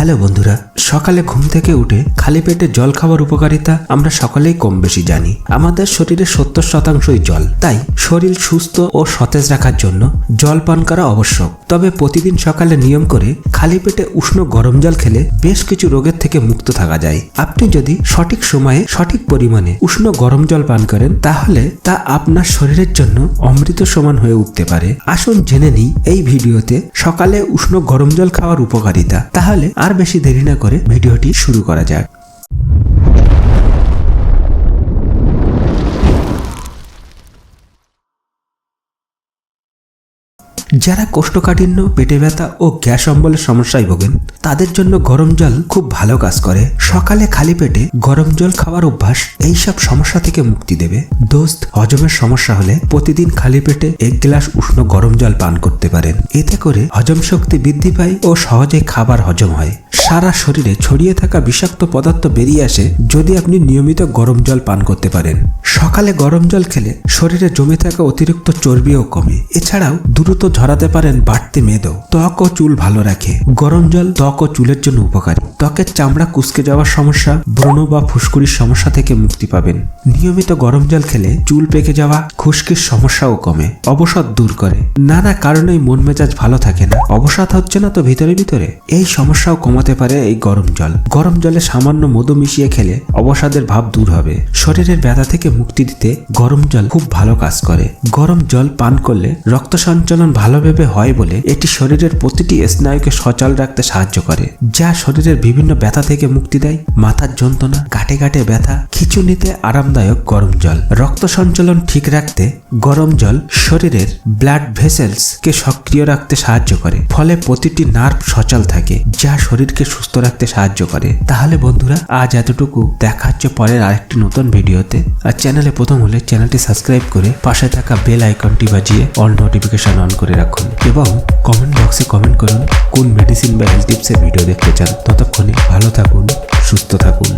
Hello বন্ধুরা, সকালে ঘুম থেকে উঠে খালি পেটে জল খাওয়ার উপকারিতা আমরা সকলেই কম বেশি জানি। আমাদের শরীরে সত্তর শতাংশই জল, তাই শরীর সুস্থ ও সতেজ রাখার জন্য জল পান করা আবশ্যক। তবে প্রতিদিন সকালে নিয়ম করে খালি পেটে উষ্ণ গরম জল খেলে বেশ কিছু রোগের থেকে মুক্ত থাকা যায়। আপনি যদি সঠিক সময়ে সঠিক পরিমাণে উষ্ণ গরম জল পান করেন, তাহলে তা আপনার শরীরের জন্য অমৃত সমান হয়ে উঠতে পারে। আসুন জেনে নিই এই ভিডিওতে সকালে উষ্ণ গরম জল খাওয়ার উপকারিতা। তাহলে আর বেশি দেরি না করে ভিডিওটি শুরু করা যাক। যারা কোষ্ঠকাঠিন্য, পেটে ব্যথা ও গ্যাস অম্বলের সমস্যায় ভোগেন, তাদের জন্য গরম জল খুব ভালো কাজ করে। সকালে খালি পেটে গরম জল খাওয়ার অভ্যাস এইসব সমস্যা থেকে মুক্তি দেবে। দোস্ত, হজমের সমস্যা হলে প্রতিদিন খালি পেটে এক গ্লাস উষ্ণ গরম জল পান করতে পারেন। এতে করে হজম শক্তি বৃদ্ধি পায় ও সহজে খাবার হজম হয়। সারা শরীরে ছড়িয়ে থাকা বিষাক্ত পদার্থ বেরিয়ে আসে যদি আপনি নিয়মিত গরম জল পান করতে পারেন। সকালে গরম জল খেলে শরীরে জমে থাকা অতিরিক্ত চর্বিও কমে। এছাড়াও দ্রুত ঝরাতে পারেন বাড়তি মেদও। ত্বক ও চুল ভালো রাখে। গরম জল ত্বক ও চুলের জন্য উপকারী। ত্বকের চামড়া কুচকে যাওয়ার সমস্যা, ব্রণ বা ফুসকুড়ির সমস্যা থেকে মুক্তি পাবেন। নিয়মিত গরম জল খেলে চুল পেকে যাওয়া, খুশকির সমস্যাও কমে। অবসাদ দূর করে। নানা কারণেই মন মেজাজ ভালো থাকে না। অবসাদ হচ্ছে না তো ভিতরে ভিতরে। এই সমস্যাও কমাতে পারে এই গরম জল। গরম জলে সামান্য মধু মিশিয়ে খেলে অবসাদের ভাব দূর হবে। শরীরের ব্যথা থেকে মুক্তি দিতে গরম জল খুব ভালো কাজ করে। গরম জল পান করলে রক্ত সঞ্চালন ভালোভাবে হয় বলে এটি শরীরের প্রতিটি স্নায়ুকে সচল রাখতে সাহায্য করে, যা শরীরের বিভিন্ন ব্যথা থেকে মুক্তি দেয়। মাথার যন্ত্রণা কাটে গাটে ব্যথা, খিচুনিতে আরামদায়ক গরম জল। রক্ত সঞ্চালন ঠিক রাখতে গরম জল শরীরের ব্লাড ভেসেলস কে সক্রিয় রাখতে সাহায্য করে। ফলে প্রতিটি নার্ভ সচল থাকে, যা শরীরকে সুস্থ রাখতে সাহায্য করে। তাহলে বন্ধুরা, আজ এতটুকু। দেখা হচ্ছে পরের আরেকটি নতুন ভিডিওতে। আর চ্যানেলে প্রথম হলে চ্যানেলটি সাবস্ক্রাইব করে পাশে থাকা বেল আইকনটি বাজিয়ে অল নোটিফিকেশন অন করে রাখুন এবং কমেন্ট বক্সে কমেন্ট করুন কোন মেডিসিন বা হেলথ টিপসের ভিডিও দেখতে চান। ততক্ষণে ভালো থাকুন, সুস্থ থাকুন।